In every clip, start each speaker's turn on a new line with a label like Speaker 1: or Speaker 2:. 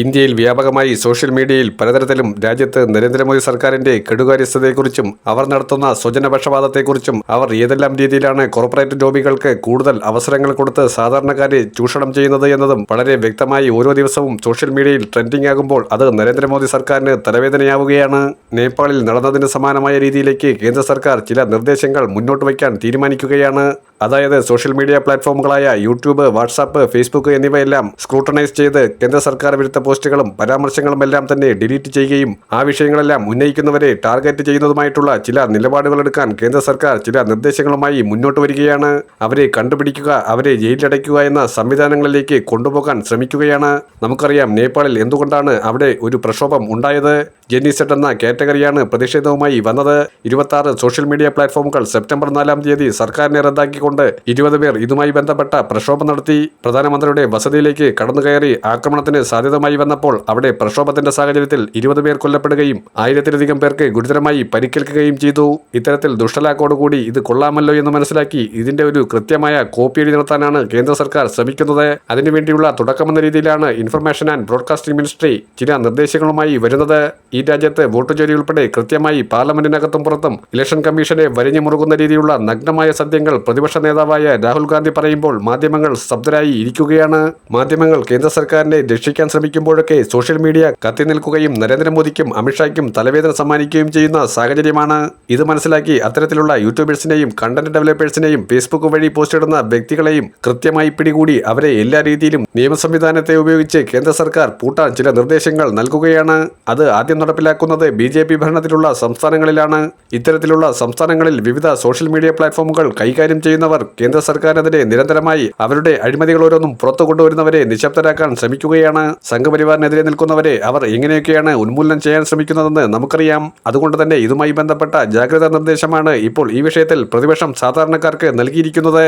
Speaker 1: ഇന്ത്യയിൽ വ്യാപകമായി സോഷ്യൽ മീഡിയയിൽ പലതരത്തിലും രാജ്യത്ത് നരേന്ദ്രമോദി സർക്കാരിന്റെ കെടുകാര്യസ്ഥതയെക്കുറിച്ചും അവർ നടത്തുന്ന സ്വജനപക്ഷപാതത്തെക്കുറിച്ചും അവർ ഏതെല്ലാം രീതിയിലാണ് കോർപ്പറേറ്റ് ലോബികൾക്ക് കൂടുതൽ അവസരങ്ങൾ കൊടുത്ത് സാധാരണക്കാരെ ചൂഷണം ചെയ്യുന്നത് എന്നതും വളരെ വ്യക്തമായി ഓരോ ദിവസവും സോഷ്യൽ മീഡിയയിൽ ട്രെൻഡിംഗ് ആകുമ്പോൾ അത് നരേന്ദ്രമോദി സർക്കാരിന് തലവേദനയാവുകയാണ്. നേപ്പാളിൽ നടന്നതിന് സമാനമായ രീതിയിലേക്ക് കേന്ദ്ര സർക്കാർ ചില നിർദ്ദേശങ്ങൾ മുന്നോട്ട് വയ്ക്കാൻ തീരുമാനിക്കുകയാണ്. അതായത് സോഷ്യൽ മീഡിയ പ്ലാറ്റ്ഫോമുകളായ യൂട്യൂബ് വാട്സാപ്പ് ഫേസ്ബുക്ക് എന്നിവയെല്ലാം സ്ക്രൂട്ടണൈസ് ചെയ്ത് കേന്ദ്ര സർക്കാർ വിരുദ്ധ പോസ്റ്റുകളും പരാമർശങ്ങളും എല്ലാം തന്നെ ഡിലീറ്റ് ചെയ്യുകയും ആ വിഷയങ്ങളെല്ലാം ഉന്നയിക്കുന്നവരെ ടാർഗറ്റ് ചെയ്യുന്നതുമായിട്ടുള്ള ചില നിലപാടുകളെടുക്കാൻ കേന്ദ്ര സർക്കാർ ചില നിർദ്ദേശങ്ങളുമായി മുന്നോട്ട് വരികയാണ്. അവരെ കണ്ടുപിടിക്കുക അവരെ ജയിലിലടയ്ക്കുക എന്ന സംവിധാനങ്ങളിലേക്ക് കൊണ്ടുപോകാൻ ശ്രമിക്കുകയാണ്. നമുക്കറിയാം നേപ്പാളിൽ എന്തുകൊണ്ടാണ് അവിടെ ഒരു പ്രക്ഷോഭം ഉണ്ടായത്? ജെന്നിസെറ്റ് എന്ന കാറ്റഗറിയാണ് പ്രതിഷേധവുമായി വന്നത്. ഇരുപത്തി സോഷ്യൽ മീഡിയ പ്ലാറ്റ്ഫോമുകൾ സെപ്റ്റംബർ നാലാം തീയതി സർക്കാരിനെ റദ്ദാക്കിക്കൊണ്ട് ഇരുപത് പേർ ഇതുമായി ബന്ധപ്പെട്ട പ്രക്ഷോഭം നടത്തി പ്രധാനമന്ത്രിയുടെ വസതിയിലേക്ക് കടന്നു കയറി ആക്രമണത്തിന് സാധ്യതമായി വന്നപ്പോൾ അവിടെ പ്രക്ഷോഭത്തിന്റെ സാഹചര്യത്തിൽ ഇരുപത് പേർ കൊല്ലപ്പെടുകയും ആയിരത്തിലധികം പേർക്ക് ഗുരുതരമായി പരിക്കേൽക്കുകയും ചെയ്തു. ഇത്തരത്തിൽ ദുഷ്ടലാക്കോടുകൂടി ഇത് കൊള്ളാമല്ലോ എന്ന് മനസ്സിലാക്കി ഇതിന്റെ ഒരു കൃത്യമായ കോപ്പിയടി നടത്താനാണ് കേന്ദ്ര സർക്കാർ ശ്രമിക്കുന്നത്. അതിനുവേണ്ടിയുള്ള തുടക്കമെന്ന രീതിയിലാണ് ഇൻഫർമേഷൻ ആൻഡ് ബ്രോഡ്കാസ്റ്റിംഗ് മിനിസ്ട്രി ചില നിർദ്ദേശങ്ങളുമായി വരുന്നത്. ഈ രാജ്യത്ത് വോട്ട് ജോലി ഉൾപ്പെടെ കൃത്യമായി പാർലമെന്റിനകത്തും പുറത്തും ഇലക്ഷൻ കമ്മീഷനെ വരിഞ്ഞു മുറുകുന്ന രീതിയിലുള്ള നഗ്നമായ സദ്യങ്ങൾ പ്രതിപക്ഷ നേതാവായ രാഹുൽ ഗാന്ധി പറയുമ്പോൾ മാധ്യമങ്ങൾ സ്തബ്ധരായി ഇരിക്കുകയാണ്. മാധ്യമങ്ങൾ കേന്ദ്ര സർക്കാരിനെ രക്ഷിക്കാൻ ശ്രമിക്കുമ്പോഴൊക്കെ സോഷ്യൽ മീഡിയ കത്തി നിൽക്കുകയും നരേന്ദ്രമോദിക്കും അമിത്ഷായ്ക്കും തലവേദന സമ്മാനിക്കുകയും ചെയ്യുന്ന സാഹചര്യമാണ്. ഇത് മനസ്സിലാക്കി അത്തരത്തിലുള്ള യൂട്യൂബേഴ്സിനെയും കണ്ടന്റ് ഡെവലപ്പേഴ്സിനെയും ഫേസ്ബുക്ക് വഴി പോസ്റ്റ് ഇടുന്ന വ്യക്തികളെയും കൃത്യമായി പിടികൂടി അവരെ എല്ലാ രീതിയിലും നിയമ സംവിധാനത്തെ ഉപയോഗിച്ച് കേന്ദ്ര സർക്കാർ പൂട്ടാൻ ചില നിർദ്ദേശങ്ങൾ നൽകുകയാണ്. അത് ആദ്യം നടപ്പിലാക്കുന്നത് ബി ജെ പി ഭരണത്തിലുള്ള സംസ്ഥാനങ്ങളിലാണ്. ഇത്തരത്തിലുള്ള സംസ്ഥാനങ്ങളിൽ വിവിധ സോഷ്യൽ മീഡിയ പ്ലാറ്റ്ഫോമുകൾ കൈകാര്യം ചെയ്യുന്നവർ കേന്ദ്ര സർക്കാരിനെതിരെ നിരന്തരമായി അവരുടെ അഴിമതികൾ ഓരോന്നും പുറത്തു കൊണ്ടുവരുന്നവരെ നിശബ്ദരാക്കാൻ ശ്രമിക്കുകയാണ്. സംഘപരിവാറിനെതിരെ നിൽക്കുന്നവരെ അവർ എങ്ങനെയൊക്കെയാണ് ഉന്മൂലനം ചെയ്യാൻ ശ്രമിക്കുന്നതെന്ന് നമുക്കറിയാം. അതുകൊണ്ട് തന്നെ ഇതുമായി ബന്ധപ്പെട്ട ജാഗ്രതാ നിർദ്ദേശമാണ് ഇപ്പോൾ ഈ വിഷയത്തിൽ പ്രതിപക്ഷം സാധാരണക്കാർക്ക് നൽകിയിരിക്കുന്നത്.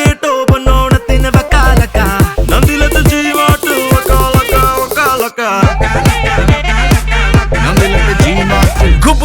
Speaker 2: കേട്ടോ.